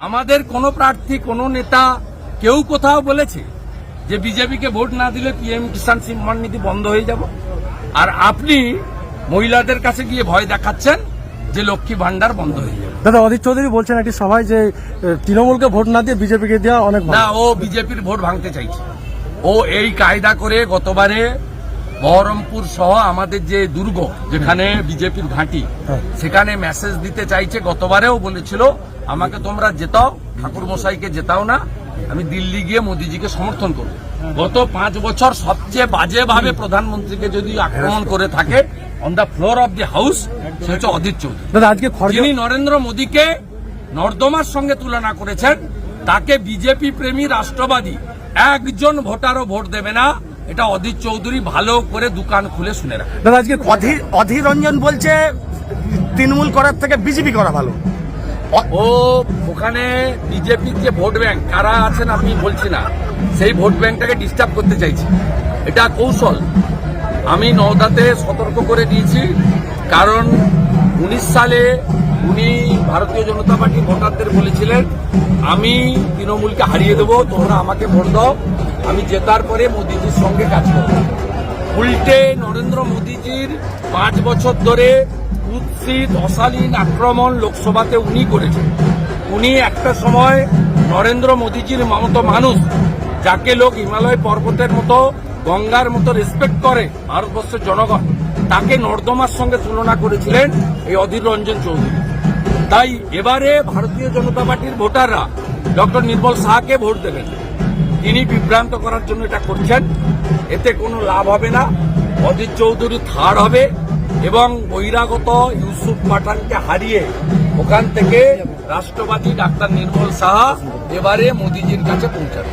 আমাদের কোনো প্রার্থী কোনো নেতা কেউ কোথাও বলেছে যে বিজেপিকে ভোট না দিলে পিএম কিষাণ সম্মান নিধি বন্ধ হয়ে যাব। আর আপনি মহিলাদের কাছে গিয়ে ভয় দেখাচ্ছেন যে লক্ষ্মী ভান্ডার বন্ধ হয়ে যাবে। দাদা অধীর চৌধুরী বলছেন একটি সভায় যে তৃণমূলকে ভোট না দিয়ে বিজেপিকে দেওয়া অনেক না ও বিজেপির ভোট ভাঙতে চাইছে। ও এই কায়দা করে গতবারে বহরমপুর সহ আমাদের যে দুর্গ যেখানে বিজেপির ঘাঁটি হ্যাঁ। সেখানে মেসেজ দিতে চাইছে গতবারেও বলেছিল আমাকে তোমরা জেতাও ঠাকুর মশাইকে জেতাও না আমি দিল্লি গিয়ে মোদিজিকে সমর্থন করব। গত পাঁচ বছর সবচেয়ে বাজেভাবে প্রধানমন্ত্রীকে যদি আক্রমণ করে থাকে on the floor of the house সে হচ্ছে অধীর চৌধুরী। দাদা আজকে খড়গ যিনি নরেন্দ্র মোদীকে নর্দমার সঙ্গে তুলনা করেছেন তাকে বিজেপি প্রেমী রাষ্ট্রবাদী একজন ভোটারও ভোট দেবে না। এটা অধীর চৌধুরী ভালো করে দোকান খুলে শুনে রাখে। দাদা আজকে অধীর অধীর রঞ্জন বলছে তৃণমূল করার থেকে বিজেপি করা ভালো। ও ওখানে বিজেপির যে ভোট ব্যাংক কারা আছেন আমি বলছি না। সেই ভোট ব্যাংকটাকে ডিস্টার্ব করতে চাইছি। এটা কৌশল। আমি নওদাতে সতর্ক করে দিয়েছি কারণ উনিশ সালে উনি ভারতীয় জনতা পার্টি ভোটারদের বলেছিলেন আমি তৃণমূলকে হারিয়ে দেবো তোমরা আমাকে ভোট দাও। আমি জেতার পরে মোদিজির সঙ্গে কাজ করব। উল্টে নরেন্দ্র মোদীজির পাঁচ বছর ধরে কুৎসিত, অশালীন আক্রমণ লোকসভাতে উনি করেছেন। উনি একটা সময় নরেন্দ্র মোদীজির মতো মানুষ, যাকে লোক হিমালয় পর্বতের মতো, গঙ্গার মতো রেসপেক্ট করে, ভারতবর্ষের জনগণ, তাকে নর্দমার সঙ্গে তুলনা করেছিলেন এই অধীর রঞ্জন চৌধুরী। তাই এবারে ভারতীয় জনতা পার্টির ভোটাররা ডক্টর নির্মল শাহকে ভোট দেবেন। তিনি বিভ্রান্ত করার জন্য এটা করছেন। এতে কোনো লাভ হবে না। অজিত চৌধুরী থার্ড হবে এবং বহিরাগত ইউসুফ পাঠানকে হারিয়ে ওখান থেকে রাষ্ট্রবাদী ডাক্তার নির্মল সাহা এবারে মোদিজির কাছে পৌঁছাবে।